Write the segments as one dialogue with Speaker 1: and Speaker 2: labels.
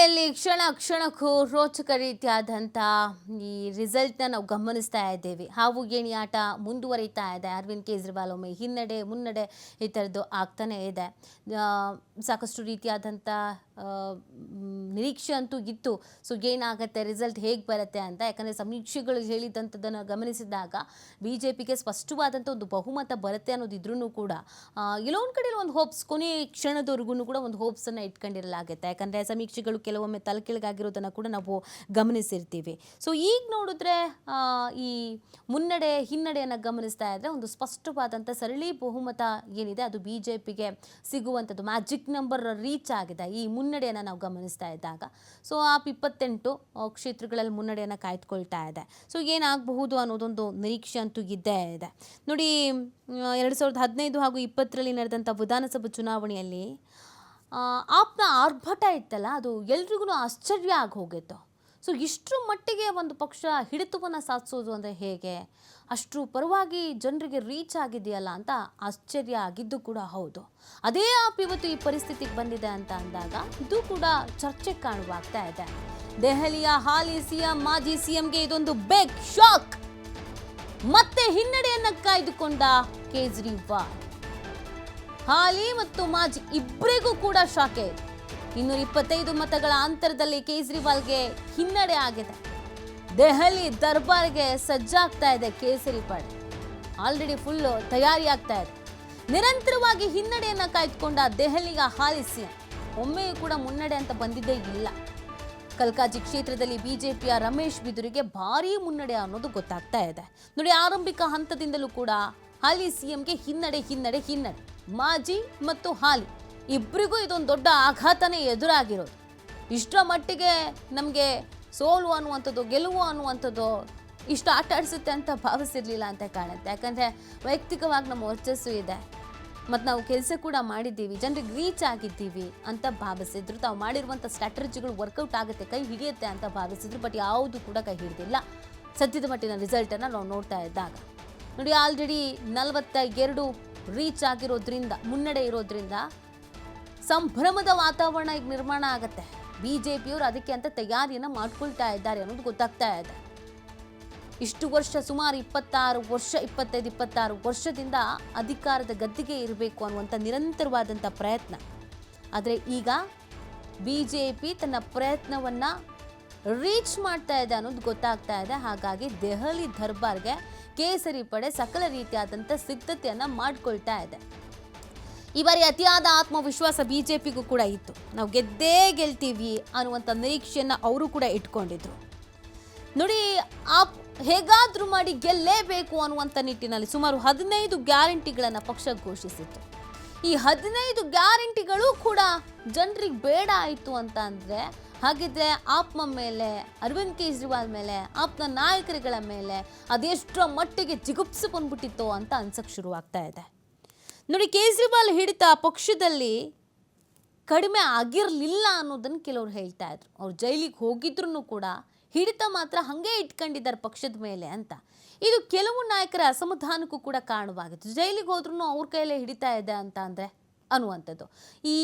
Speaker 1: ಹಾಲಿಯಲ್ಲಿ ಕ್ಷಣ ಕ್ಷಣಕ್ಕೂ ರೋಚಕ ರೀತಿಯಾದಂಥ ಈ ರಿಸಲ್ಟ್ನ ನಾವು ಗಮನಿಸ್ತಾ ಇದ್ದೇವೆ. ಹಾವು, ಗೇಣಿ ಆಟ ಮುಂದುವರಿತಾ ಇದೆ. ಅರವಿಂದ್ ಕೇಜ್ರಿವಾಲ್ ಒಮ್ಮೆ ಹಿನ್ನಡೆ, ಮುನ್ನಡೆ ಈ ಥರದ್ದು ಆಗ್ತಾನೇ ಇದೆ. ಸಾಕಷ್ಟು ರೀತಿಯಾದಂಥ ನಿರೀಕ್ಷೆ ಅಂತೂ ಇತ್ತು. ಸೊ ಏನಾಗುತ್ತೆ ರಿಸಲ್ಟ್ ಹೇಗೆ ಬರುತ್ತೆ ಅಂತ. ಯಾಕಂದರೆ ಸಮೀಕ್ಷೆಗಳು ಹೇಳಿದಂಥದ್ದನ್ನು ಗಮನಿಸಿದಾಗ ಬಿ ಜೆ ಪಿಗೆ ಸ್ಪಷ್ಟವಾದಂಥ ಒಂದು ಬಹುಮತ ಬರುತ್ತೆ ಅನ್ನೋದಿದ್ರೂ ಕೂಡ ಎಲ್ಲೊಂದು ಕಡೆಯಲ್ಲಿ ಒಂದು ಕಡೆ ಒಂದು ಹೋಪ್ಸ್, ಕೊನೆ ಕ್ಷಣದವರೆಗೂ ಕೂಡ ಒಂದು ಹೋಪ್ಸನ್ನು ಇಟ್ಕೊಂಡಿರಲಾಗುತ್ತೆ. ಯಾಕಂದರೆ ಸಮೀಕ್ಷೆಗಳು ಕೆಲವೊಮ್ಮೆ ತಲೆಕೆಳಗಾಗಿರೋದನ್ನು ಕೂಡ ನಾವು ಗಮನಿಸಿರ್ತೀವಿ. ಸೊ ಈಗ ನೋಡಿದ್ರೆ ಈ ಮುನ್ನಡೆ ಹಿನ್ನಡೆಯನ್ನು ಗಮನಿಸ್ತಾ ಇದ್ದರೆ ಒಂದು ಸ್ಪಷ್ಟವಾದಂಥ ಸರಳಿ ಬಹುಮತ ಏನಿದೆ ಅದು ಬಿ ಜೆ ಪಿಗೆ ಸಿಗುವಂಥದ್ದು ಮ್ಯಾಜಿಕ್ ನಂಬರ್ ರೀಚ್ ಆಗಿದೆ ಈ ಮುನ್ನಡೆಯನ್ನು ನಾವು ಗಮನಿಸ್ತಾ ಇದ್ದಾಗ. ಸೊ ಆಪ್ ಇಪ್ಪತ್ತೆಂಟು ಕ್ಷೇತ್ರಗಳಲ್ಲಿ ಮುನ್ನಡೆಯನ್ನು ಕಾಯ್ದುಕೊಳ್ತಾ ಇದೆ. ಸೊ ಏನಾಗಬಹುದು ಅನ್ನೋದೊಂದು ನಿರೀಕ್ಷೆ ಅಂತೂ ಇದ್ದೇ ಇದೆ. ನೋಡಿ ಎರಡು ಸಾವಿರದ ಹದಿನೈದು ಹಾಗೂ ಇಪ್ಪತ್ತರಲ್ಲಿ ನಡೆದಂಥ ವಿಧಾನಸಭಾ ಚುನಾವಣೆಯಲ್ಲಿ ಆ, ಆಪ್ನ ಆರ್ಭಟ ಇತ್ತಲ್ಲ, ಅದು ಎಲ್ರಿಗೂ ಆಶ್ಚರ್ಯ ಆಗಿ ಹೋಗಿತ್ತು ಸೊ ಇಷ್ಟರ ಮಟ್ಟಿಗೆ ಒಂದು ಪಕ್ಷ ಹಿಡಿತವನ್ನು ಸಾಧಿಸೋದು ಅಂದರೆ ಹೇಗೆ? ಅಷ್ಟು ಪರವಾಗಿ ಜನರಿಗೆ ರೀಚ್ ಆಗಿದೆಯಲ್ಲ ಅಂತ ಆಶ್ಚರ್ಯ ಆಗಿದ್ದು ಕೂಡ ಹೌದು. ಅದೇ ಆಪ್ ಇವತ್ತು ಈ ಪರಿಸ್ಥಿತಿಗೆ ಬಂದಿದೆ ಅಂತ ಅಂದಾಗ, ಇದು ಕೂಡ ಚರ್ಚೆ ಕಾಣುವಾಗ್ತಾ ಇದೆ. ದೆಹಲಿಯ ಹಾಲಿ ಸಿಎಂ, ಮಾಜಿ ಸಿಎಂಗೆ ಇದೊಂದು ಬೆಗ್ ಶಾಕ್ ಮತ್ತೆ ಹಿನ್ನಡೆಯನ್ನು ಕಾಯ್ದುಕೊಂಡ ಕೇಜ್ರಿವಾಲ್. ಹಾಲಿ ಮತ್ತು ಮಾಜಿ ಇಬ್ಬರಿಗೂ ಕೂಡ ಶಾಖೆ ಇದೆ ಇನ್ನೂರ ಇಪ್ಪತ್ತೈದು ಮತಗಳ ಅಂತರದಲ್ಲಿ ಕೇಜ್ರಿವಾಲ್ಗೆ ಹಿನ್ನಡೆ ಆಗಿದೆ. ದೆಹಲಿ ದರ್ಬಾರ್ಗೆ ಸಜ್ಜಾಗ್ತಾ ಇದೆ ಕೇಸರಿ ಪಡೆ ಆಲ್ರೆಡಿ ಫುಲ್ ತಯಾರಿ ಆಗ್ತಾ ಇದೆ. ನಿರಂತರವಾಗಿ ಹಿನ್ನಡೆಯನ್ನ ಕಾಯ್ದುಕೊಂಡ ದೆಹಲಿಗ ಹಾಲಿ ಸಿಎಂ. ಒಮ್ಮೆಯೂ ಕೂಡ ಮುನ್ನಡೆ ಅಂತ ಬಂದಿದ್ದೇ ಇಲ್ಲ. ಕಲ್ಕಾಜಿ ಕ್ಷೇತ್ರದಲ್ಲಿ ಬಿಜೆಪಿಯ ರಮೇಶ್ ಬಿದುರಿಗೆ ಭಾರೀ ಮುನ್ನಡೆ ಅನ್ನೋದು ಗೊತ್ತಾಗ್ತಾ ಇದೆ. ನೋಡಿ, ಆರಂಭಿಕ ಹಂತದಿಂದಲೂ ಕೂಡ ಹಾಲಿ ಸಿಎಂಗೆ ಹಿನ್ನಡೆ ಹಿನ್ನಡೆ ಹಿನ್ನಡೆ. ಮಾಜಿ ಮತ್ತು ಹಾಲಿ. ಇಬ್ಬರಿಗೂ ಇದೊಂದು ದೊಡ್ಡ ಆಘಾತನೇ ಎದುರಾಗಿರೋದು. ಇಷ್ಟರ ಮಟ್ಟಿಗೆ ನಮಗೆ ಸೋಲು ಅನ್ನುವಂಥದ್ದು, ಗೆಲುವು ಅನ್ನುವಂಥದ್ದು ಇಷ್ಟು ಆಟ ಆಡಿಸುತ್ತೆ ಅಂತ ಭಾವಿಸಿರಲಿಲ್ಲ ಅಂತ ಕಾಣುತ್ತೆ. ಯಾಕಂದರೆ ವೈಯಕ್ತಿಕವಾಗಿ ನಮ್ಮ ವರ್ಚಸ್ಸು ಇದೆ. ಮತ್ತು ನಾವು ಕೆಲಸ ಕೂಡ ಮಾಡಿದ್ದೀವಿ. ಜನರಿಗೆ ರೀಚ್ ಆಗಿದ್ದೀವಿ ಅಂತ ಭಾವಿಸಿದ್ರು. ತಾವು ಮಾಡಿರುವಂಥ ಸ್ಟ್ರಾಟಜಿಗಳು ವರ್ಕೌಟ್ ಆಗುತ್ತೆ, ಕೈ ಹಿಡಿಯುತ್ತೆ ಅಂತ ಭಾವಿಸಿದ್ರು. ಬಟ್ ಯಾವುದು ಕೂಡ ಕೈ ಹಿಡಿದಿಲ್ಲ. ಸದ್ಯದ ಮಟ್ಟಿನ ರಿಸಲ್ಟನ್ನು ನಾವು ನೋಡ್ತಾ ಇದ್ದಾಗ. ನೋಡಿ ಆಲ್ರೆಡಿ ನಲವತ್ತ ಎರಡು ರೀಚ್ ಆಗಿರೋದ್ರಿಂದ, ಮುನ್ನಡೆ ಇರೋದ್ರಿಂದ ಸಂಭ್ರಮದ ವಾತಾವರಣ ಈಗ ನಿರ್ಮಾಣ ಆಗುತ್ತೆ. ಬಿ ಜೆ ಪಿಯವರು ಅದಕ್ಕೆ ಅಂತ ತಯಾರಿಯನ್ನು ಮಾಡ್ಕೊಳ್ತಾ ಇದ್ದಾರೆ ಅನ್ನೋದು ಗೊತ್ತಾಗ್ತಾ ಇದೆ. ಇಷ್ಟು ವರ್ಷ, ಸುಮಾರು ಇಪ್ಪತ್ತಾರು ವರ್ಷ, ಇಪ್ಪತ್ತೈದು, ಇಪ್ಪತ್ತಾರು ವರ್ಷದಿಂದ ಅಧಿಕಾರದ ಗದ್ದಿಗೆ ಇರಬೇಕು ಅನ್ನುವಂಥ ನಿರಂತರವಾದಂಥ ಪ್ರಯತ್ನ. ಆದರೆ ಈಗ ಬಿ ಜೆ ಪಿ ತನ್ನ ಪ್ರಯತ್ನವನ್ನು ರೀಚ್ ಮಾಡ್ತಾ ಇದೆ ಅನ್ನೋದು ಗೊತ್ತಾಗ್ತಾ ಇದೆ. ಹಾಗಾಗಿ ದೆಹಲಿ ದರ್ಬಾರ್ಗೆ ಕೇಸರಿ ಪಡೆ ಸಕಲ ರೀತಿಯಾದಂಥ ಸಿದ್ಧತೆಯನ್ನು ಮಾಡ್ಕೊಳ್ತಾ ಇದೆ. ಈ ಬಾರಿ ಅತಿಯಾದ ಆತ್ಮವಿಶ್ವಾಸ ಬಿ ಜೆ ಪಿಗೂ ಕೂಡ ಇತ್ತು. ನಾವು ಗೆದ್ದೇ ಗೆಲ್ತೀವಿ ಅನ್ನುವಂಥ ನಿರೀಕ್ಷೆಯನ್ನು ಅವರು ಕೂಡ ಇಟ್ಕೊಂಡಿದ್ರು. ನೋಡಿ ಆ ಹೇಗಾದರೂ ಮಾಡಿ ಗೆಲ್ಲೇಬೇಕು ಅನ್ನುವಂಥ ನಿಟ್ಟಿನಲ್ಲಿ ಸುಮಾರು ಹದಿನೈದು ಗ್ಯಾರಂಟಿಗಳನ್ನು ಪಕ್ಷ ಘೋಷಿಸಿತ್ತು. ಈ ಹದಿನೈದು ಗ್ಯಾರಂಟಿಗಳು ಕೂಡ ಜನರಿಗೆ ಬೇಡ ಆಯಿತು ಅಂತ ಅಂದರೆ ಹಾಗಿದ್ರೆ ಆಪ್ಮ ಮೇಲೆ, ಅರವಿಂದ್ ಕೇಜ್ರಿವಾಲ್ ಮೇಲೆ, ಆಪ್ನ ನಾಯಕರುಗಳ ಮೇಲೆ ಅದೆಷ್ಟರ ಮಟ್ಟಿಗೆ ಜಿಗುಪ್ಸೆ ಬಂದ್ಬಿಟ್ಟಿತ್ತು ಅಂತ ಅನ್ಸಕ್ಕೆ ಶುರುವಾಗ್ತಾ ಇದೆ. ನೋಡಿ, ಕೇಜ್ರಿವಾಲ್ ಹಿಡಿತ ಪಕ್ಷದಲ್ಲಿ ಕಡಿಮೆ ಆಗಿರಲಿಲ್ಲ ಅನ್ನೋದನ್ನು ಕೆಲವರು ಹೇಳ್ತಾ ಇದ್ರು. ಅವ್ರು ಜೈಲಿಗೆ ಹೋಗಿದ್ರು ಕೂಡ ಹಿಡಿತ ಮಾತ್ರ ಹಾಗೆ ಇಟ್ಕೊಂಡಿದ್ದಾರೆ ಪಕ್ಷದ ಮೇಲೆ ಅಂತ. ಇದು ಕೆಲವು ನಾಯಕರ ಅಸಮಾಧಾನಕ್ಕೂ ಕೂಡ ಕಾರಣವಾಗಿತ್ತು. ಜೈಲಿಗೆ ಹೋದ್ರೂ ಅವ್ರ ಕೈಯಲ್ಲೇ ಹಿಡಿತಾ ಇದೆ ಅಂತ ಅಂದರೆ ಅನ್ನುವಂಥದ್ದು. ಈ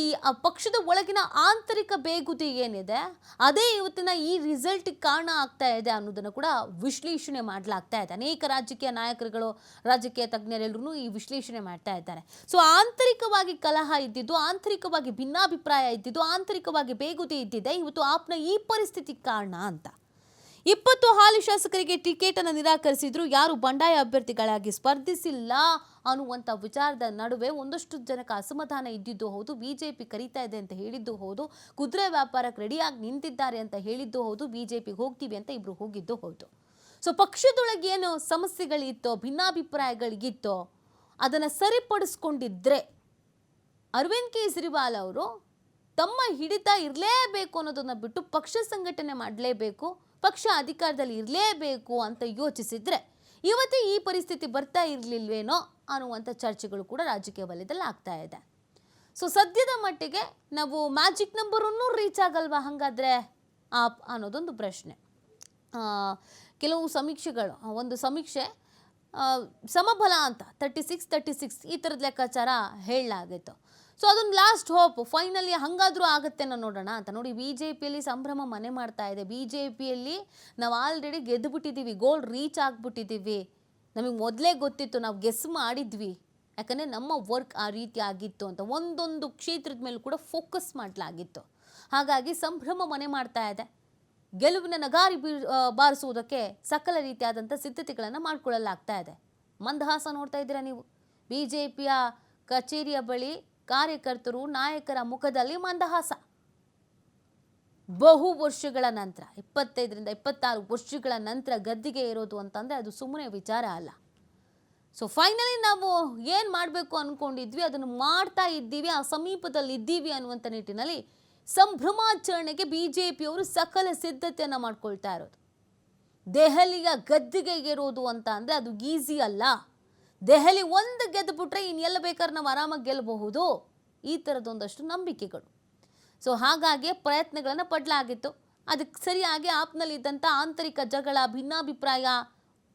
Speaker 1: ಪಕ್ಷದ ಒಳಗಿನ ಆಂತರಿಕ ಬೇಗುದಿ ಏನಿದೆ, ಅದೇ ಇವತ್ತಿನ ಈ ರಿಸಲ್ಟಿಗೆ ಕಾರಣ ಆಗ್ತಾ ಇದೆ ಅನ್ನೋದನ್ನು ಕೂಡ ವಿಶ್ಲೇಷಣೆ ಮಾಡಲಾಗ್ತಾ ಇದೆ. ಅನೇಕ ರಾಜಕೀಯ ನಾಯಕರುಗಳು, ರಾಜಕೀಯ ತಜ್ಞರೆಲ್ಲರೂ ಈ ವಿಶ್ಲೇಷಣೆ ಮಾಡ್ತಾ ಇದ್ದಾರೆ. ಸೊ ಆಂತರಿಕವಾಗಿ ಕಲಹ ಇದ್ದಿದ್ದು, ಆಂತರಿಕವಾಗಿ ಭಿನ್ನಾಭಿಪ್ರಾಯ ಇದ್ದಿದ್ದು, ಆಂತರಿಕವಾಗಿ ಬೇಗುದಿ ಇದ್ದಿದೆ, ಇವತ್ತು ಆಪ್ನ ಈ ಪರಿಸ್ಥಿತಿಗೆ ಕಾರಣ ಅಂತ. ಇಪ್ಪತ್ತು ಹಾಲಿ ಶಾಸಕರಿಗೆ ಟಿಕೆಟ್ ಅನ್ನು ನಿರಾಕರಿಸಿದ್ರು. ಯಾರು? ಬಂಡಾಯ ಅಭ್ಯರ್ಥಿಗಳಾಗಿ ಸ್ಪರ್ಧಿಸಿಲ್ಲ ಅನ್ನುವಂಥ ವಿಚಾರದ ನಡುವೆ ಒಂದಷ್ಟು ಜನಕ್ಕೆ ಅಸಮಾಧಾನ ಇದ್ದಿದ್ದು ಹೌದು. ಬಿಜೆಪಿ ಕರೀತಾ ಇದೆ ಅಂತ ಹೇಳಿದ್ದು ಹೌದು. ಕುದುರೆ ವ್ಯಾಪಾರಕ್ಕೆ ರೆಡಿಯಾಗಿ ನಿಂತಿದ್ದಾರೆ ಅಂತ ಹೇಳಿದ್ದು ಹೌದು. ಬಿಜೆಪಿಗೆ ಹೋಗ್ತೀವಿ ಅಂತ ಇಬ್ರು ಹೋಗಿದ್ದು ಹೌದು. ಸೊ ಪಕ್ಷದೊಳಗೆ ಏನು ಸಮಸ್ಯೆಗಳಿತ್ತೋ, ಭಿನ್ನಾಭಿಪ್ರಾಯಗಳಿಗಿತ್ತೋ, ಅದನ್ನು ಸರಿಪಡಿಸ್ಕೊಂಡಿದ್ರೆ ಅರವಿಂದ್ ಕೇಜ್ರಿವಾಲ್ ಅವರು ತಮ್ಮ ಹಿಡಿತ ಇರಲೇಬೇಕು ಅನ್ನೋದನ್ನು ಬಿಟ್ಟು ಪಕ್ಷ ಸಂಘಟನೆ ಮಾಡಲೇಬೇಕು, ಪಕ್ಷ ಅಧಿಕಾರದಲ್ಲಿ ಇರಲೇಬೇಕು ಅಂತ ಯೋಚಿಸಿದರೆ ಇವತ್ತೇ ಈ ಪರಿಸ್ಥಿತಿ ಬರ್ತಾ ಇರಲಿಲ್ವೇನೋ ಅನ್ನುವಂಥ ಚರ್ಚೆಗಳು ಕೂಡ ರಾಜಕೀಯ ವಲಯದಲ್ಲಿ ಆಗ್ತಾ ಇದೆ. ಸೊ ಸದ್ಯದ ಮಟ್ಟಿಗೆ ನಾವು ಮ್ಯಾಜಿಕ್ ನಂಬರನ್ನು ರೀಚ್ ಆಗಲ್ವಾ ಹಾಗಾದರೆ? ಆಪ್ ಅನ್ನೋದೊಂದು ಪ್ರಶ್ನೆ. ಕೆಲವು ಸಮೀಕ್ಷೆಗಳು ಒಂದು ಸಮೀಕ್ಷೆ ಸಮಬಲ ಅಂತ ತರ್ಟಿ ಸಿಕ್ಸ್ ತರ್ಟಿ ಸಿಕ್ಸ್ ಈ ಥರದ ಲೆಕ್ಕಾಚಾರ ಹೇಳಲಾಗಿತ್ತು. ಸೊ ಅದೊಂದು ಲಾಸ್ಟ್ ಹೋಪ್ ಫೈನಲಿ ಹಂಗಾದ್ರೂ ಆಗುತ್ತೆ ನೋಡೋಣ ಅಂತ. ನೋಡಿ ಬಿ ಜೆ ಪಿಯಲ್ಲಿ ಸಂಭ್ರಮ ಮನೆ ಮಾಡ್ತಾ ಇದೆ. ಬಿ ಜೆ ಪಿಯಲ್ಲಿ ನಾವು ಆಲ್ರೆಡಿ ಗೆದ್ದುಬಿಟ್ಟಿದ್ದೀವಿ ಗೋಲ್ ರೀಚ್ ಆಗಿಬಿಟ್ಟಿದ್ದೀವಿ. ನಮಗೆ ಮೊದಲೇ ಗೊತ್ತಿತ್ತು, ನಾವು ಗೆಸ್ ಮಾಡಿದ್ವಿ. ಯಾಕಂದರೆ ನಮ್ಮ ವರ್ಕ್ ಆ ರೀತಿ ಆಗಿತ್ತು ಅಂತ. ಒಂದೊಂದು ಕ್ಷೇತ್ರದ ಮೇಲೂ ಕೂಡ ಫೋಕಸ್ ಮಾಡಲಾಗಿತ್ತು. ಹಾಗಾಗಿ ಸಂಭ್ರಮ ಮನೆ ಮಾಡ್ತಾ ಇದೆ. ಗೆಲುವಿನ ನಗಾರಿ ಬೀ ಬಾರಿಸುವುದಕ್ಕೆ ಸಕಲ ರೀತಿಯಾದಂಥ ಸಿದ್ಧತೆಗಳನ್ನು ಮಾಡಿಕೊಳ್ಳಲಾಗ್ತಾ ಇದೆ. ಮಂದಹಾಸ ನೋಡ್ತಾ ಇದ್ದೀರಾ ನೀವು? ಬಿ ಜೆ ಪಿಯ ಕಚೇರಿಯ ಬಳಿ ಕಾರ್ಯಕರ್ತರು ನಾಯಕರ ಮುಖದಲ್ಲಿ ಮಂದಹಾಸ. ಬಹು ವರ್ಷಗಳ ನಂತರ, ಇಪ್ಪತ್ತೈದರಿಂದ ಇಪ್ಪತ್ತಾರು ವರ್ಷಗಳ ನಂತರ ಗದ್ದಿಗೆ ಇರೋದು ಅಂತಂದರೆ ಅದು ಸುಮ್ಮನೆ ವಿಚಾರ ಅಲ್ಲ. ಸೊ ಫೈನಲಿ ನಾವು ಏನು ಮಾಡಬೇಕು ಅಂದ್ಕೊಂಡಿದ್ವಿ ಅದನ್ನು ಮಾಡ್ತಾ ಇದ್ದೀವಿ, ಆ ಸಮೀಪದಲ್ಲಿ ಇದ್ದೀವಿ ಅನ್ನುವಂಥ ನಿಟ್ಟಿನಲ್ಲಿ ಸಂಭ್ರಮಾಚರಣೆಗೆ ಬಿ ಜೆ ಪಿಯವರು ಸಕಲ ಸಿದ್ಧತೆಯನ್ನು ಮಾಡ್ಕೊಳ್ತಾ ಇರೋದು. ದೆಹಲಿಯ ಗದ್ದಿಗೆ ಇರೋದು ಅಂತ ಅಂದರೆ ಅದು ಈಸಿ ಅಲ್ಲ. ದೆಹಲಿ ಒಂದು ಗೆದ್ದುಬಿಟ್ರೆ ಇನ್ನೆಲ್ಲ ಬೇಕಾದ್ರೆ ನಾವು ಆರಾಮಾಗಿ ಗೆಲ್ಲಬಹುದು. ಈ ಥರದೊಂದಷ್ಟು ನಂಬಿಕೆಗಳು. ಸೊ ಹಾಗಾಗಿ ಪ್ರಯತ್ನಗಳನ್ನು ಪಡಲಾಗಿತ್ತು. ಅದಕ್ಕೆ ಸರಿಯಾಗಿ ಆಪ್ನಲ್ಲಿದ್ದಂಥ ಆಂತರಿಕ ಜಗಳ, ಭಿನ್ನಾಭಿಪ್ರಾಯ,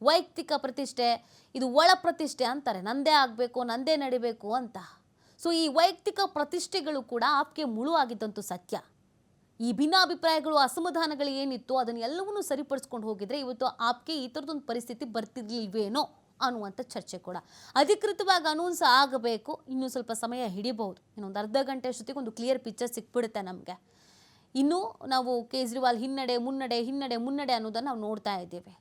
Speaker 1: ವೈಯಕ್ತಿಕ ಪ್ರತಿಷ್ಠೆ, ಇದು ಒಳ ಪ್ರತಿಷ್ಠೆ ಅಂತಾರೆ. ನಂದೇ ಆಗಬೇಕು, ನಂದೇ ನಡಿಬೇಕು ಅಂತ. ಸೊ ಈ ವೈಯಕ್ತಿಕ ಪ್ರತಿಷ್ಠೆಗಳು ಕೂಡ ಆಪ್ಗೆ ಮುಳು ಆಗಿದ್ದಂತೂ ಸತ್ಯ. ಈ ಭಿನ್ನಾಭಿಪ್ರಾಯಗಳು, ಅಸಮಾಧಾನಗಳು ಏನಿತ್ತು ಅದನ್ನೆಲ್ಲವನ್ನೂ ಸರಿಪಡಿಸ್ಕೊಂಡು ಹೋಗಿದ್ರೆ ಇವತ್ತು ಆಪ್ಗೆ ಈ ಥರದೊಂದು ಪರಿಸ್ಥಿತಿ ಬರ್ತಿರ್ಲಿಲ್ವೇನೋ. ಅನ್ನುವಂಥ ಚರ್ಚೆ ಕೂಡ. ಅಧಿಕೃತವಾಗಿ ಅನೌನ್ಸ್ ಆಗಬೇಕು. ಇನ್ನೂ ಸ್ವಲ್ಪ ಸಮಯ ಹಿಡಿಬಹುದು. ಇನ್ನೊಂದು ಅರ್ಧ ಗಂಟೆ ಅಷ್ಟೊತ್ತಿಗೆ ಒಂದು ಕ್ಲಿಯರ್ ಪಿಕ್ಚರ್ ಸಿಕ್ಬಿಡುತ್ತೆ ನಮಗೆ. ಇನ್ನೂ ನಾವು ಕೇಜ್ರಿವಾಲ್ ಹಿನ್ನಡೆ, ಮುನ್ನಡೆ ಹಿನ್ನಡೆ, ಮುನ್ನಡೆ ಅನ್ನೋದನ್ನು ನಾವು ನೋಡ್ತಾ ಇದ್ದೇವೆ.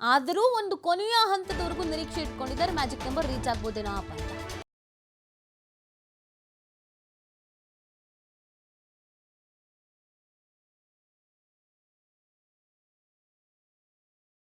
Speaker 1: ಆದರೂ ಒಂದು ಕೊನೆಯ ಹಂತದವರೆಗೂ ನಿರೀಕ್ಷೆ ಇಟ್ಕೊಂಡಿದ್ದಾರೆ. ಮ್ಯಾಜಿಕ್ ನಂಬರ್ ರೀಚ್ ಆಗ್ಬೋದೇನೋ ಅಂತ